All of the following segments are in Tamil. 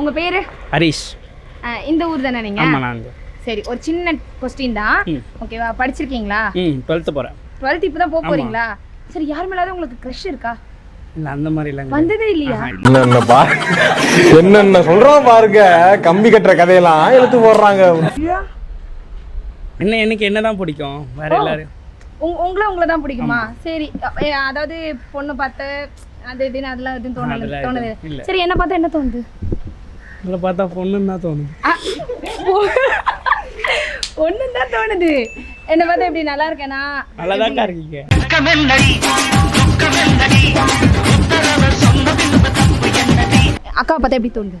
உங்க பேரு? ஹரிஷ். இந்த ஊர் தானே நீங்க? ஆமாம் நான் சரி ஒரு சின்ன கொஸ்டின் தான். ஓகேவா படிச்சிருக்கீங்களா? ம் டுவெல்த்து போகிறேன் டுவெல்த் இப்போ தான் போக ஆமா. போறீங்களா? சரி யார் மேலாவது உங்களுக்கு க்ரஷ் இருக்கா? இல்லை அந்த மாதிரி இல்லைங்க. வந்ததே இல்லையா? என்னென்ன பா என்னென்ன சொல்றான் பாருங்க. கம்பி கட்டுற கதையெல்லாம் எடுத்து போடுறாங்க. என்ன எனக்கு என்ன தான் பிடிக்கும்? வேற எல்லாரும். உங்க உங்களை உங்களை தான் பிடிக்குமா? சரி அதாவது பொண்ணு பார்த்து அது இதுன்னு அதெல்லாம் எதுவும் தோணல அதெல்லாம் தோணுது இல்ல. சரி என்ன பார்த்தா என்ன தோணுது? இதில் பார்த்தா பொண்ணுன்னு தான் தோணுது. ஒன்றும் தான் தோணுது. என்ன பார்த்தா எப்படி நல்லா இருக்கேனா? நல்லா தான்க்கா இருக்கீங்க அக்காவை பார்த்தா எப்படி தோணுது?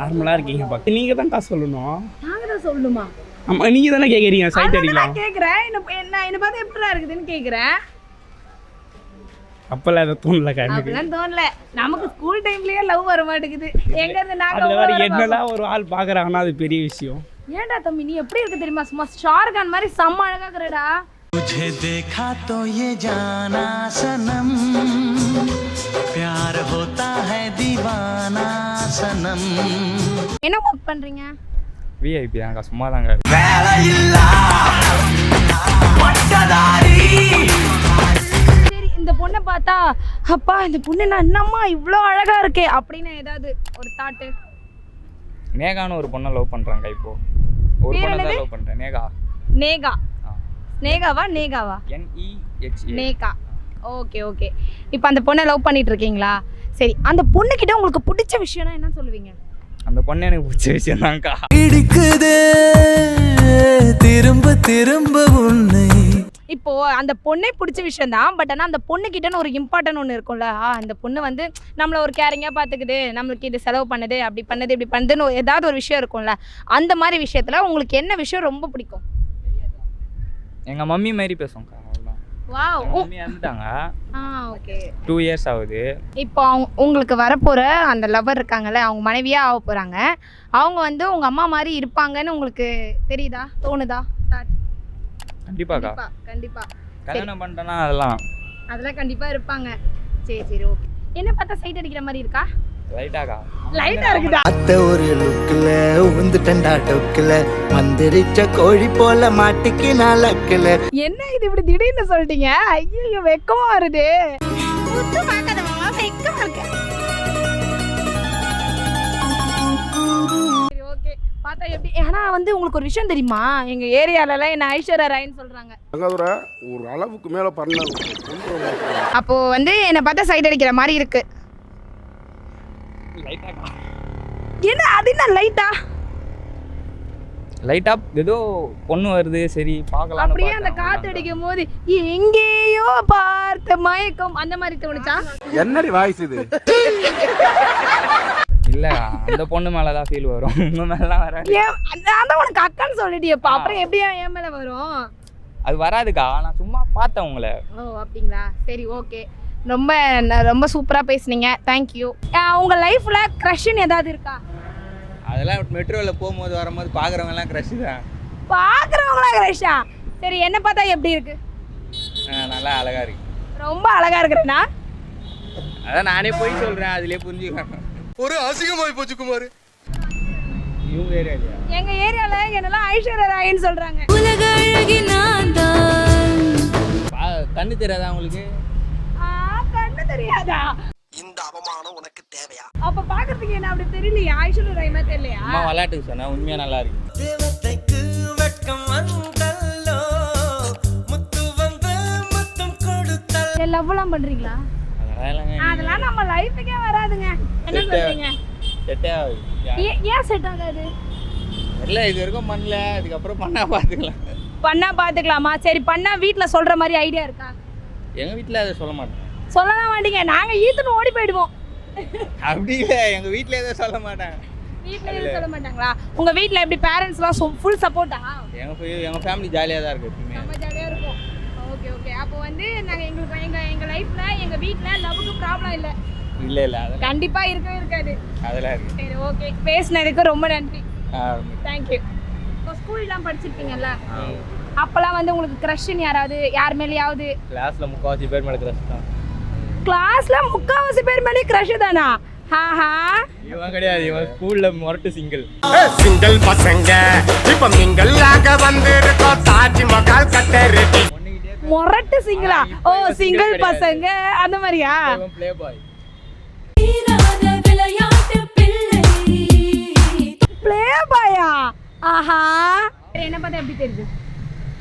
நார்மலாக இருக்கீங்க பார்க்க நீங்கள் தான் காசு சொல்லணும். நாங்க தான் சொல்லணுமா? ஆமாம் நீங்கள் தானே கேட்குறீங்க சைட் அடிக்கலாம். நான் கேக்குறேன். என்ன என்ன என்ன பார்த்தா எப்படிலாம் இருக்குதுன்னு கேக்குறேன். அப்போல்லாம் எதுவும் தோணலக்கா எனக்கு அப்படிலாம் தோணல நமக்கு ஸ்கூல் டைம்லயே லவ் வர மாட்டேங்குது எங்க இருந்து நாங்க அதில் உங்களை வேறு வர என்னெல்லாம் ஒரு ஆள் பார்க்குறாங்கன்னா அது பெரிய விஷயம் பார்ப்போம். ஏன்டா தம்பி நீ எப்படி இருக்கு தெரியுமா சும்மா ஷாருக்கான் மாதிரி செம்ம அழகா இருக்கிறடா तुझे देखा तो ये जाना सनम प्यार होता है दीवाना सनम என்ன ஒர்க் பண்றீங்க விஐபி தாங்க சும்மா தாங்க சரி இந்த பொண்ணை பார்த்தா அப்பா இந்த பொண்ணு நான் என்னம்மா இவ்வளோ அழகா இருக்கே? அப்படின்னு ஏதாவது ஒரு தாட்டு நேகான்னு ஒரு பொண்ணை லவ் பண்ணுறாங்க இப்போ. ஒரு பொண்ணை? தான் லவ் பண்ணுறேன் நேகா நேகா நேகாவா நேகாவா E N E H A Neha okay okay. இப்போ அந்த பொண்ணை லவ் பண்ணிட்டு இருக்கீங்களா? சரி அந்த பொண்ணுகிட்ட உங்களுக்கு பிடிச்ச விஷயம்னா என்ன சொல்லுவீங்க? அந்த பொண்ணு எனக்கு பிடிச்ச விஷயம் தான்க்கா இடிக்குதே. திரும்ப திரும்ப உன்னை இப்போ அந்த பொண்ணே பிடிச்ச விஷயம் தான் பட் ஆனால் அந்த பொண்ணுக்கிட்டன்னு ஒரு இம்பார்ட்டன் ஒன்று இருக்கும்ல. ஆ அந்த பொண்ணு வந்து நம்மளை ஒரு கேரிங்காக பார்த்துக்குது நம்மளுக்கு இது செலவு பண்ணுது அப்படி பண்ணுது இப்படி பண்ணுதுன்னு ஏதாவது ஒரு விஷயம் இருக்கும்ல. அந்த மாதிரி விஷயத்தில் உங்களுக்கு என்ன விஷயம் ரொம்ப பிடிக்கும்? எங்கள் மம்மி மாதிரி ஓகே. டூ இயர்ஸ் ஆகுது. இப்போ அவங்க உங்களுக்கு வரப்போகிற அந்த லவர் இருக்காங்கல்ல அவங்க மனைவியாக ஆக போகிறாங்க அவங்க வந்து உங்கள் அம்மா மாதிரி இருப்பாங்கன்னு உங்களுக்கு தெரியுதா? தோணுதா? கண்டிப்பாக்கா கண்டிப்பாக கண்டிப்பாக கல்யாணம் பண்ணிட்டேன்னா அதெல்லாம். அதெல்லாம் கண்டிப்பாக இருப்பாங்க. சரி சரி ஓகே. என்ன பார்த்தா சைட் அடிக்கிற மாதிரி இருக்கா? லைட்டாக்கா லைட்டாக இருக்குதா? அத்த ஒரு லுக்குல உந்துட்டண்டா டொக்குல மந்திரிச்ச கோழி போல மாட்டிக்கு நான் லக்குல என்ன இது இப்படி திடீர்னு சொல்லிட்டீங்க? ஐயோ வெக்கமா வருது. எப்படி? ஆனா வந்து உங்களுக்கு ஒரு விஷயம் தெரியுமா? எங்க ஏரியாலலாம் என்ன ஐஸ்வர்யா ராய்னு சொல்றாங்க. தங்காதுரை ஒரு அளவுக்கு மேலே பண்ணாங்க. அப்போ வந்து என்னை பார்த்தா சைடு அடிக்கிற மாதிரி இருக்கு. என்ன? அது என்ன லைட்டா லைட்டாக ஏதோ பொண்ணு வருது. சரி பார்க்கலாம் அப்படியே அந்த காத்து அடிக்கும் போது எங்கேயோ பார்த்த மயக்கம். அந்த மாதிரி தோணுச்சா? என்னடி வாய்ஸ் இது? இல்லை அந்த பொண்ணு மேலே தான் ஃபீல் வரும். உங்கள் மேலாம் வராது. நான் தான் உனக்கு அக்கான்னு சொல்லிட்டியப்பா அப்புறம் எப்படியா என் மேல வரும்? அது வராதுக்கா. நான் சும்மா பார்த்தேன் உங்களை. ஓ அப்படிங்களா? சரி ஓகே. ரொம்ப ரொம்ப சூப்பராக பேசுனீங்க. தேங்க்யூ உங்கள் லைஃப்பில் க்ரஷ்ன்னு ஏதாவது இருக்கா? அதெல்லாம் மெட்ரோவில் போகும்போது வரும்போது பார்க்குறவங்கலாம் க்ரஷ் தான். பார்க்குறவங்களா க்ரஷ்ஷா சரி என்ன பார்த்தா எப்படி இருக்கு? நல்லா அழகா இருக்கு. ரொம்ப அழகா இருக்கிறேனா? அதான் நானே போய் சொல்றேன். அதுலயே புரிஞ்சுக்கலாம். ஒரு அசிங்கமாய் போச்சு குமார். இவங்க ஏரியா எங்கள் ஏரியாவில் என்னெல்லாம் ஐஸ்வர்யா ராயின்னு சொல்கிறாங்க கண்ணு தெரியாதா உங்களுக்கு? கண்ணு தெரியாதா? இந்த அவமானம் உனக்கு தேவையா? அப்ப பாக்குறதுக்கு என்ன அப்படி தெரியலையா? ஐஸ்வர்யா ராய் மாதிரி தெரியலையா? அம்மா விளையாட்டுக்கு சொன்னா உண்மையா நல்லா இருக்கு தேவதைக்கு வெட்கம் வந்தல்லோ முத்து வந்து முத்தம் கொடுத்தல். லவ்லாம் பண்றீங்களா? அதெல்லாம் நம்ம லைஃபுக்கே வராதுங்க. என்ன சொல்றீங்க? செட்டே ஆகுது ஏன் செட் ஆகாது? இல்லை இது வரைக்கும் பண்ணல. இதுக்கப்புறம் பண்ணா பார்த்துக்கலாம் பண்ணா பாத்துக்கலாமா? சரி பண்ணா வீட்ல சொல்ற மாதிரி ஐடியா இருக்கா? எங்க வீட்டில் அதை சொல்ல மாட்டேன். சொல்லலாம் மாட்டீங்க. நாங்க ஈத்துன்னு ஓடி போயிடுவோம். அப்படி இல்லை. எங்க வீட்டில் எதுவும் சொல்ல மாட்டாங்க. வீட்ல எதுவும் சொல்ல மாட்டாங்களா? உங்க வீட்ல எப்படி பேரண்ட்ஸ்லாம் ஃபுல் சப்போர்ட்டா எங்க எங்க ஃபேமிலி ஜாலியாக தான் இருக்கு நம்ம ஜாலியா இருக்கும். ஓகே அப்போ வந்து நாங்க எங்களுக்கு எங்க எங்க லைஃப்ல எங்க வீட்ல லவ்வுக்கு ப்ராப்ளம் இல்ல. இல்லை இல்லை அதெல்லாம் கண்டிப்பா இருக்கவே இருக்காது. அதெல்லாம் இருக்கு சரி ஓகே. பேசினதுக்கு ரொம்ப நன்றி. தேங்க்யூ இப்போ ஸ்கூல்லாம் படிச்சிருப்பீங்கல்ல அப்போல்லாம் வந்து உங்களுக்கு க்ரஷ்ன்னு யாராவது யார் மேலேயாவது? கிளாஸ்ல முக்கால்வாசி பேர் மேலே கிரஷ் தான். கிளாஸ்ல முக்காவாசி பேர் மேலே க்ரஷ் தானா? ஹாஹா இவன் கிடையாது இவன் ஸ்கூல்ல முரட்டு சிங்கிள் சிங்கிள் பசங்க. இப்ப மிங்கல் ஆக வந்திருக்கோம். தாஜ்மஹால் கட்ட ரெடி மொரட்டு சிங்கிளா? ஓ சிங்கிள் பசங்க அந்த மாதிரியா? ப்ளே பாய் ப்ளே பாயா ஆஹா. என்ன பார்த்தா எப்படி தெரியுது?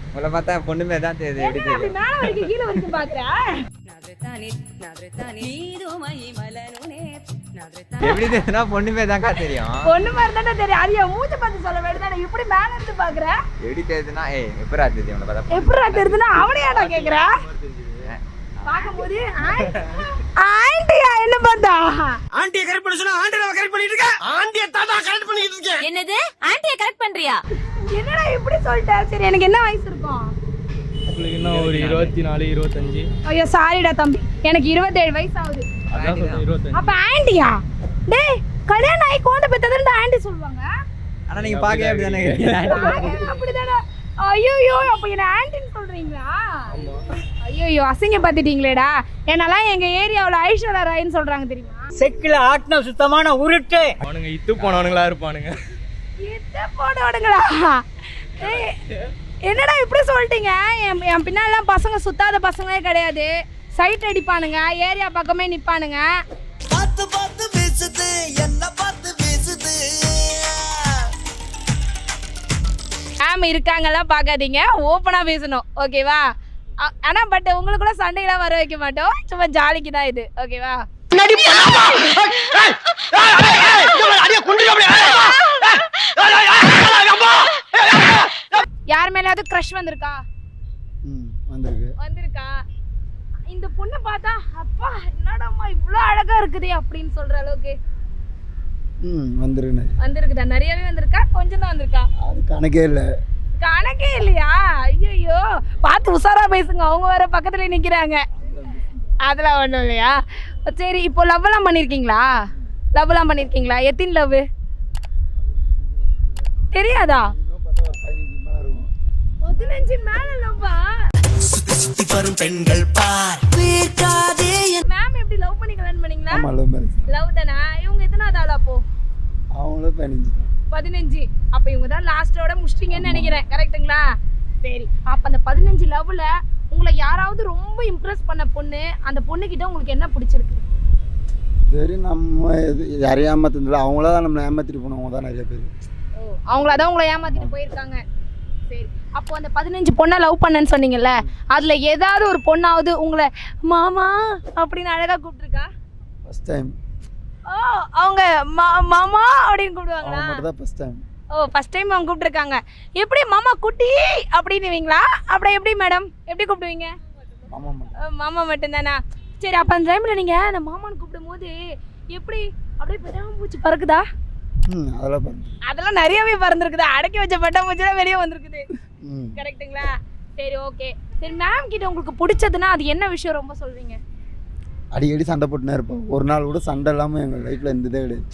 உங்களை பார்த்தா பொண்ணுமே தான் தெரியுது எப்படி அப்படி மேல வரைக்கும் கீழே வரைக்கும் பாக்குற எப்படி தான்க்கா தெரியும். பொண்ணு மாதிரி தானே தெரியும். அது என் மூஞ்ச பார்த்து சொல்ல வேண்டியதானே இப்படி மேல இருந்து பாக்குற? எப்படி தெரியுதுன்னா ஏய் எப்பரா பார்த்தா? கேக்குற? ஆண்டியா என்ன பார்த்தா? ஆண்டியை கரெக்ட் பண்ண சொன்னா ஆண்டியை கரெக்ட் பண்ணிட்டு இருக்க ஆண்டியை தாத்தா கரெக்ட் பண்ணிட்டு இருக்கேன். என்னது? ஆன்ட்டிய கரெக்ட் பண்றியா? என்னடா இப்படி சொல்லிட்ட? சரி எனக்கு என்ன வயசு இருக்கும்? உங்களுக்கு இன்னும் ஒரு இருபத்தி நாலு இருபத்தஞ்சு. ஐயோ சாரிடா தம்பி. எனக்கு இருபத்தேழு வயசு ஆகுது. அப்ப ஆண்டியா? டேய் கல்யாணம் ஆகி குழந்தை பெத்ததுல இந்த ஆண்டி சொல்லுவாங்க. ஆனா நீங்க தானே அப்படிதானே ஐயோ அப்ப என்ன ஆண்டின்னு சொல்றீங்களா? ஐயோ அசிங்க பாத்துட்டீங்களேடா என்னெல்லாம் எங்க ஏரியாவுல ஐஸ்வர்யா ராய்னு சொல்றாங்க தெரியுமா? செக்கில ஆட்டின சுத்தமான உருட்டு. அவனுங்க இத்து போனவனுங்களா இருப்பானுங்க. என்னடா இப்படி சொல்லிட்டீங்க? என் என் பின்னாலாம் பசங்க சுத்தாத பசங்களே கிடையாது. சைட் அடிப்பானுங்க ஏரியா பக்கமே நிப்பானுங்க பார்த்து பார்த்து வீசுது என்ன பார்த்து வீசுது மேம் இருக்காங்கலாம் பார்க்காதீங்க ஓப்பனாக பேசணும் ஓகேவா அ- ஆனா பட் உங்களுக்குள்ள சண்டையெல்லாம் வர வைக்க மாட்டோம் சும்மா ஜாலிக்கு தான் இது ஓகேவா யார் மேலாவது க்ரஷ் வந்திருக்கா ம் வந்திருக்கு வந்திருக்கா இந்த பொண்ணை பார்த்தா அப்பா என்னடாம்மா இவ்வளோ அழகா இருக்குதே அப்படின்னு சொல்ற அளவுக்கு ம் வந்திருக்கு வந்திருக்குதா? நிறையவே வந்திருக்கா? கொஞ்சம் தான் வந்திருக்கா? அது கணக்கே இல்லை. கணக்கே இல்லையா? ஐயோ பார்த்து உஷாரா பேசுங்க. அவங்க வேற பக்கத்துல நிக்கிறாங்க. அதெல்லாம் ஒன்றும் இல்லையா? சரி இப்போ லவ் எல்லாம் பண்ணிருக்கீங்களா? லவ் எல்லாம் பண்ணிருக்கீங்களா? எத்தனை லவ் தெரியாதா? பதினஞ்சு மேல லவ்வா சுத்தி வரும் பெண்கள் பார். வீர்க்காதே மேம் எப்படி லவ் பண்ணி கல்யாணம் பண்ணீங்களா? ஆமாம் லவ் மேரேஜ் லவ் தானா? இவங்க எத்தனாவது ஆள் அப்போ? அவங்களும் பதினஞ்சு தான். பதினஞ்சு. அப்போ இவங்க தான் லாஸ்டோட முடிச்சிட்டீங்கன்னு நினைக்கிறேன். கரெக்ட்டுங்களா சரி. அப்போ அந்த பதினஞ்சு லவ்ல உங்களை யாராவது ரொம்ப இம்ப்ரெஸ் பண்ண பொண்ணு அந்த பொண்ணுகிட்ட உங்களுக்கு என்ன பிடிச்சிருக்கு? சரி நம்ம இது யாரையும் ஏமாத்துறதில்ல அவங்கள தான் நம்மளை ஏமாத்திட்டு போனவங்க தான் நிறைய பேர். அவங்கள தான் உங்களை ஏமாத்திட்டு போயிருக்காங்க. சரி. அப்போ அந்த பதினஞ்சு பொண்ணை லவ் பண்ணேன்னு சொன்னீங்கல்ல அதுல ஏதாவது ஒரு பொண்ணாவது உங்களை மாமா அப்படின்னு அழகா கூப்பிட்டுருக்கா? ஃபஸ்ட் டைம் ஓ அவங்க மா- மாமா அப்படின்னு கூப்பிடுவாங்களா? தான் ஃபஸ்ட் டைம் ஓ ஃபர்ஸ்ட் டைம் அவங்க கூப்பிட்டுருக்காங்க. எப்படி மாமா குட்டி? அப்படின்னுவீங்களா? அப்புறம் எப்படி மேடம் எப்படி கூப்பிடுவீங்க? மாமா மட்டும்தானா? சரி அப்போ அந்த டைமில் நீங்கள் அந்த மாமான்னு கூப்பிடும் போது எப்படி அப்படியே பட்டாம்பூச்சி பறக்குதா? அதெல்லாம் அதெல்லாம் நிறையவே பறந்துருக்குதா. அடக்கி வச்ச பட்டாம்பூச்சிலாம் வெளியே வந்திருக்குது. ம். கரெக்ட்டுங்களா? சரி ஓகே. சரி மேம் கிட்ட உங்களுக்கு பிடிச்சதுன்னா அது என்ன விஷயம் ரொம்ப சொல்வீங்க? அடிக்கடி சண்டை போட்டுனே இருப்போம். ஒரு நாள் கூட சண்டை இல்லாமல் எங்கள் லைஃப்பில் இருந்ததே கிடையாது.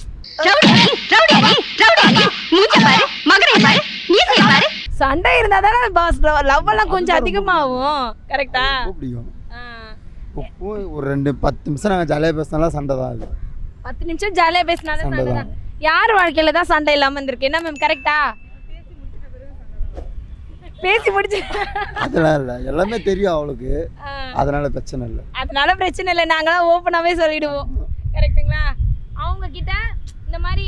சண்டை இருந்தால் தானே பாஸ் லவ் எல்லாம் கொஞ்சம் அதிகமாகும். கரெக்டா பிடிக்கும். ஒரு ரெண்டு பத்து நிமிஷம் நாங்கள் ஜாலியாக பேசினாலும் சண்டை தான் அது. பத்து நிமிஷம் ஜாலியாக பேசினாலும் சண்டை தான். யார் வாழ்க்கையில தான் சண்டை இல்லாமல் இருந்திருக்கு? என்ன மேம் கரெக்டா பேசி முடிச்சு. அதெல்லாம் இல்லை. எல்லாமே தெரியும் அவளுக்கு. அதனால பிரச்சனை இல்லை. அதனால பிரச்சனை இல்லை. நாங்களாம் ஓப்பனாகவே சொல்லிடுவோம். கரெக்ட்டுங்களா அவங்க கிட்ட இந்த மாதிரி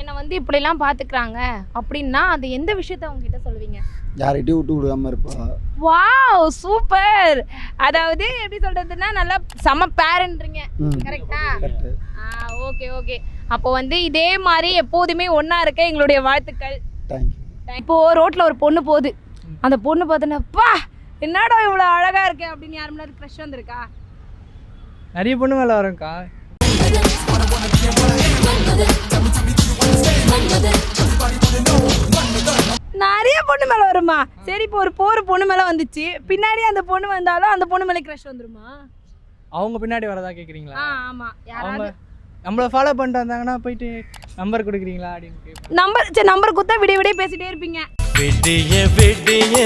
என்னை வந்து இப்படிலாம் பார்த்துக்கிறாங்க அப்படின்னா அது எந்த விஷயத்த அவங்க கிட்ட சொல்லுவீங்க? யார்கிட்டயும் விட்டு கொடுக்காம இருப்பா. வாவ் சூப்பர் அதாவது எப்படி சொல்றதுன்னா நல்லா செம பேரண்ட்றீங்க கரெக்டா ஓகே ஓகே அப்போ வந்து இதே மாதிரி எப்போதுமே ஒன்றா இருக்க எங்களுடைய வாழ்த்துக்கள். இப்போ ரோட்ல ஒரு பொண்ணு போகுது. அந்த பொண்ணு பார்த்தோன்னா பா என்னடா இவ்வளோ அழகா இருக்கே? அப்படின்னு யாருமே க்ரஷ் வந்திருக்கா? நிறைய பொண்ணு மேலே வரேன்க்கா நிறைய பொண்ணு மேல வருமா சரி இப்போ ஒரு போற பொண்ணு மேல வந்துச்சு. பின்னாடி அந்த பொண்ணு வந்தாலும் அந்த பொண்ணு மேல க்ரஷ் வந்துருமா? அவங்க பின்னாடி வரதா கேட்குறீங்களா ஆ ஆமா. யாராவது நம்மளை ஃபாலோ பண்ணிட்டு வந்தாங்கன்னா போயிட்டு நம்பர் கொடுக்குறீங்களா அப்படின்னு நம்பர் சரி நம்பர் கொடுத்தா விடிய விடிய பேசிட்டே இருப்பீங்க. விடிய விடிய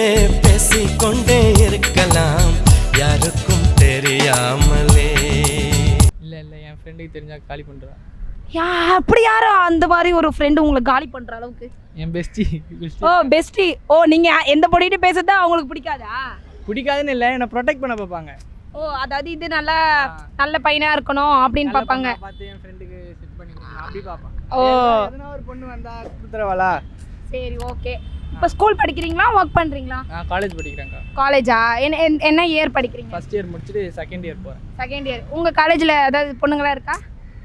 பேசிக்கொண்டே இருக்கலாம். யாருக்கும் தெரியாமலே. இல்லை இல்லை என் ஃப்ரெண்டுக்கு தெரிஞ்சா காலி பண்ணுறா யா அப்படி யாரு அந்த மாதிரி ஒரு ஃப்ரெண்டு உங்களை காலி பண்ற அளவுக்கு? என் பெஸ்டி ஓ பெஸ்டி ஓ நீங்க எந்த பொடிட்டு பேசுறது அவங்களுக்கு பிடிக்காதா? பிடிக்காதுன்னு இல்லை என்னை ப்ரொடெக்ட் பண்ண பார்ப்பாங்க ஓ அதாவது இது நல்லா நல்ல பையனா இருக்கணும் அப்படின்னு பார்ப்பாங்க. பார்த்து என் ஃப்ரெண்டுக்கு செட் பண்ணி அப்படி பார்ப்பேன். ஓ. எதனா ஒரு பொண்ணு வந்தா கொடுத்துறவாளா சரி ஓகே. இப்போ ஸ்கூல் படிக்கிறீங்களா ஒர்க் பண்றீங்களா? நான் காலேஜ் படிக்கிறேன்க்கா. காலேஜா என்ன என்ன- இயர் படிக்கிறீங்க? ஃபர்ஸ்ட் இயர் முடிச்சுட்டு செகண்ட் இயர் போகிறேன் செகண்ட் இயர் உங்க காலேஜ்ல ஏதாவது பொண்ணுங்களா இருக்கா?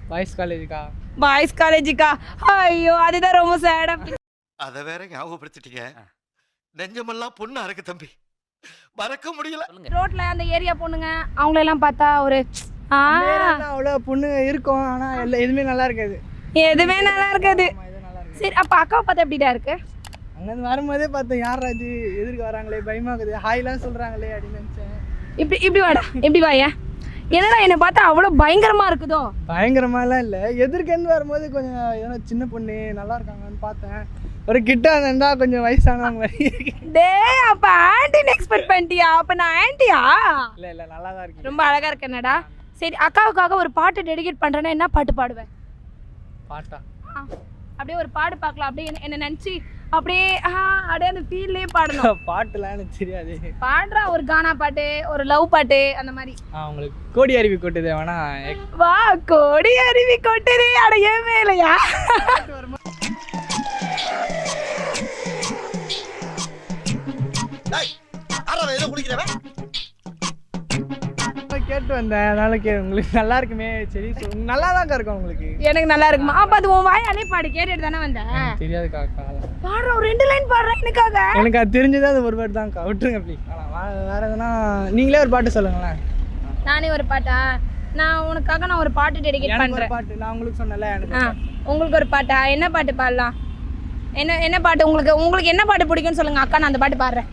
பாய்ஸ் காலேஜுக்கா பாய்ஸ் காலேஜுக்கா ஐயோ அதுதான் ரொம்ப சேடா அத வேற ஞாபகப்படுத்திட்டீங்க. நெஞ்சமெல்லாம் பொண்ணு அறக்கு தம்பி. மறக்க முடியல. ரோட்ல அந்த ஏரியா பொண்ணுங்க அவங்கள எல்லாம் பார்த்தா ஒரு ஆ. அவ்வளோ பொண்ணு இருக்கும் ஆனால் எல்லாம் எதுவுமே நல்லா இருக்காது. எதுவுமே நல்லா இருக்காது. சரி அப்ப அக்காவை பார்த்தா எப்படிடா இருக்கு? அங்கேருந்து வரும்போதே பார்த்தேன் யார் அது எதிர்க்க வராங்களே பயமாக்குது ஹாய்லாம் சொல்கிறாங்களே அப்படின்னு நினச்சேன். இப்படி இப்படி வாடா இப்படி வாயா என்னடா என்னை பார்த்தா அவ்வளோ பயங்கரமா இருக்குதோ? பயங்கரமாலாம் இல்லை. எதிர்க்கேருந்து வரும்போது கொஞ்சம் ஏதோ சின்ன பொண்ணு நல்லா இருக்காங்கன்னு பார்த்தேன். ஒரு கிட்ட இருந்தா கொஞ்சம் வயசானவங்க மாதிரி டேய் அப்ப ஆன்டின்னு எக்ஸ்பெக்ட் பண்ணிட்டியா? அப்ப நான் ஆன்ட்டியா இல்லை இல்லை நல்லா தான் இருக்கு ரொம்ப அழகா இருக்கேனடா. சரி அக்காவுக்காக ஒரு பாட்டு டெடிகேட் பண்றேன்னா என்ன பாட்டு பாடுவேன் பாட்டா? அப்படியே ஒரு பாடு பார்க்கலாம் அப்படியே என்ன- நினச்சி அப்படியே அப்படியே அந்த ஃபீல்லே பாடணும். பாட்டுலாம் எனக்கு தெரியாது. பாடுறா ஒரு கானா பாட்டு ஒரு லவ் பாட்டு அந்த மாதிரி. உங்களுக்கு கோடி அருவி கொட்டுது வேணா வா கோடி அருவி கொட்டுது அட ஏன் மேலையா? ஏதோ கேட்டு வந்தேன். அதனால கே உங்களுக்கு நல்லா இருக்குமே. சரி நல்லா தான் இருக்கும் உங்களுக்கு? எனக்கு நல்லா இருக்குமா? அப்ப அது உன் வாயாலே பாடு. கேட்டுட்டு தானே வந்தேன். தெரியாது காக்கா பாடுற ஒரு ரெண்டு லைன் பாடுறேன் எனக்காக. எனக்கு அது தெரிஞ்சது அது ஒரு வேர்டு தான்க்கா. விட்டுருங்க ப்ளீஸ் வேற எதுனா நீங்களே ஒரு பாட்டு சொல்லுங்களேன். நானே ஒரு பாட்டா? நான் உனக்காக நான் ஒரு பாட்டு டெடிகேட் பண்றேன். பாட்டு. நான் உங்களுக்கு சொன்னல பாட்டு. உங்களுக்கு ஒரு பாட்டா? என்ன பாட்டு பாடலாம்? என்ன என்ன பாட்டு? உங்களுக்கு உங்களுக்கு என்ன பாட்டு பிடிக்கும்னு சொல்லுங்க. அக்கா நான் அந்த பாட்டு பாடுறேன்.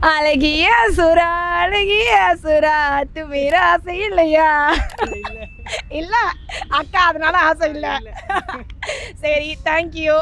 அழகிய சுரா அழகிய சுரா துமீர ஆசை இல்லையா? இல்ல. அக்கா அதனால ஆசை இல்ல. சரி தேங்க்யூ